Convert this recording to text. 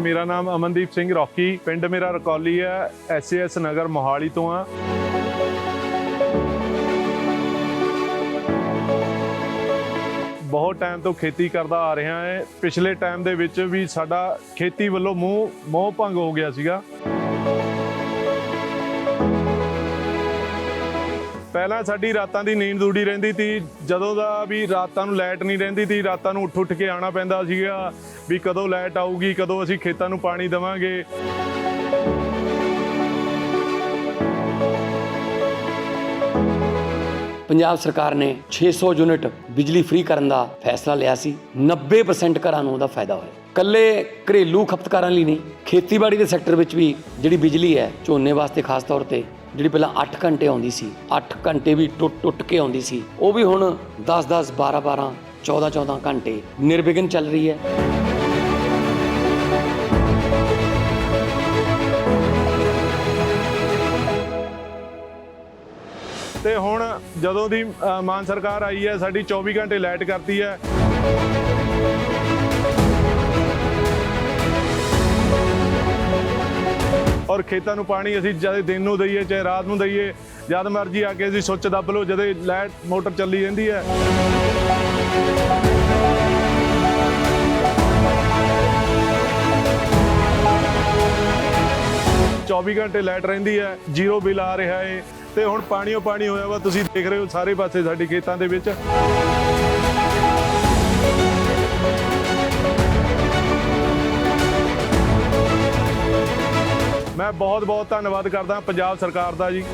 ਮੇਰਾ ਨਾਮ ਅਮਨਦੀਪ ਸਿੰਘ ਰੌਕੀ, ਪਿੰਡ ਮੇਰਾ ਰਕੌਲੀ ਹੈ ਐਸਐਸ ਨਗਰ ਮੋਹਾਲੀ ਤੋਂ ਆ ਬਹੁਤ ਟਾਈਮ ਤੋਂ ਖੇਤੀ ਕਰਦਾ ਆ ਰਿਹਾ ਹੈ। ਪਿਛਲੇ ਟਾਈਮ ਦੇ ਵਿੱਚ ਵੀ ਸਾਡਾ ਖੇਤੀ ਵੱਲੋਂ ਮੋਹ ਮੋਹ ਭੰਗ ਹੋ ਗਿਆ ਸੀਗਾ। ਪਹਿਲਾਂ ਸਾਡੀ ਰਾਤਾਂ ਦੀ ਨੀਂਦ ਦੂੜੀ ਰਹਿੰਦੀ ਸੀ। ਜਦੋਂ ਦਾ ਵੀ ਰਾਤਾਂ ਨੂੰ ਲਾਈਟ ਨਹੀਂ ਰਹਿੰਦੀ ਸੀ, ਰਾਤਾਂ ਨੂੰ ਉੱਠ ਉੱਠ ਕੇ ਆਣਾ ਪੈਂਦਾ ਸੀਗਾ ਵੀ ਕਦੋਂ ਲਾਈਟ ਆਊਗੀ, ਕਦੋਂ ਅਸੀਂ ਖੇਤਾਂ ਨੂੰ ਪਾਣੀ ਦੇਵਾਂਗੇ। ਪੰਜਾਬ ਸਰਕਾਰ ਨੇ 600 ਯੂਨਿਟ ਬਿਜਲੀ ਫ੍ਰੀ ਕਰਨ ਦਾ ਫੈਸਲਾ ਲਿਆ ਸੀ। 90% ਘਰਾਂ ਨੂੰ ਉਹਦਾ ਫਾਇਦਾ ਹੋਇਆ। ਕੱਲੇ ਘਰੇਲੂ ਖਪਤਕਾਰਾਂ ਲਈ ਨਹੀਂ, ਖੇਤੀਬਾੜੀ ਦੇ ਸੈਕਟਰ ਵਿੱਚ ਵੀ ਜਿਹੜੀ ਬਿਜਲੀ ਹੈ, ਝੋਨੇ ਵਾਸਤੇ ਖਾਸ ਤੌਰ ਤੇ ਜਿਹੜੀ ਪਹਿਲਾਂ 8 ਘੰਟੇ ਆਉਂਦੀ ਸੀ 8 ਘੰਟੇ ਵੀ ਟੁੱਟ ਟੁੱਟ ਕੇ ਆਉਂਦੀ ਸੀ, ਉਹ ਵੀ ਹੁਣ 10 10 12 12 14 14 ਘੰਟੇ ਨਿਰਵਿਘਨ ਚੱਲ ਰਹੀ ਹੈ। ਤੇ ਹੁਣ ਜਦੋਂ ਦੀ ਮਾਨ ਸਰਕਾਰ ਆਈ ਹੈ, ਸਾਡੀ 24 ਘੰਟੇ ਲਾਈਟ ਕਰਤੀ ਹੈ। ਔਰ ਖੇਤਾਂ ਨੂੰ ਪਾਣੀ ਅਸੀਂ ਜਦ ਦਿਨ ਨੂੰ ਦਈਏ, ਚਾਹੇ ਰਾਤ ਨੂੰ ਦਈਏ, ਜਦ ਮਰਜ਼ੀ ਆ ਕੇ ਅਸੀਂ ਸੁੱਚ ਦੱਬ ਲਓ, ਜਦੋਂ ਲਾਈਟ, ਮੋਟਰ ਚੱਲੀ ਰਹਿੰਦੀ ਹੈ। ਚੌਵੀ ਘੰਟੇ ਲਾਈਟ ਰਹਿੰਦੀ ਹੈ, ਜ਼ੀਰੋ ਬਿੱਲ ਆ ਰਿਹਾ ਹੈ ਤੇ ਹੁਣ ਪਾਣੀਓ ਪਾਣੀ ਹੋਇਆ ਵਾ, ਤੁਸੀਂ ਦੇਖ ਰਹੇ ਹੋ ਸਾਰੇ ਪਾਸੇ ਸਾਡੇ ਖੇਤਾਂ ਦੇ ਵਿੱਚ। ਮੈਂ ਬਹੁਤ ਬਹੁਤ ਧੰਨਵਾਦ ਕਰਦਾ ਪੰਜਾਬ ਸਰਕਾਰ ਦਾ ਜੀ।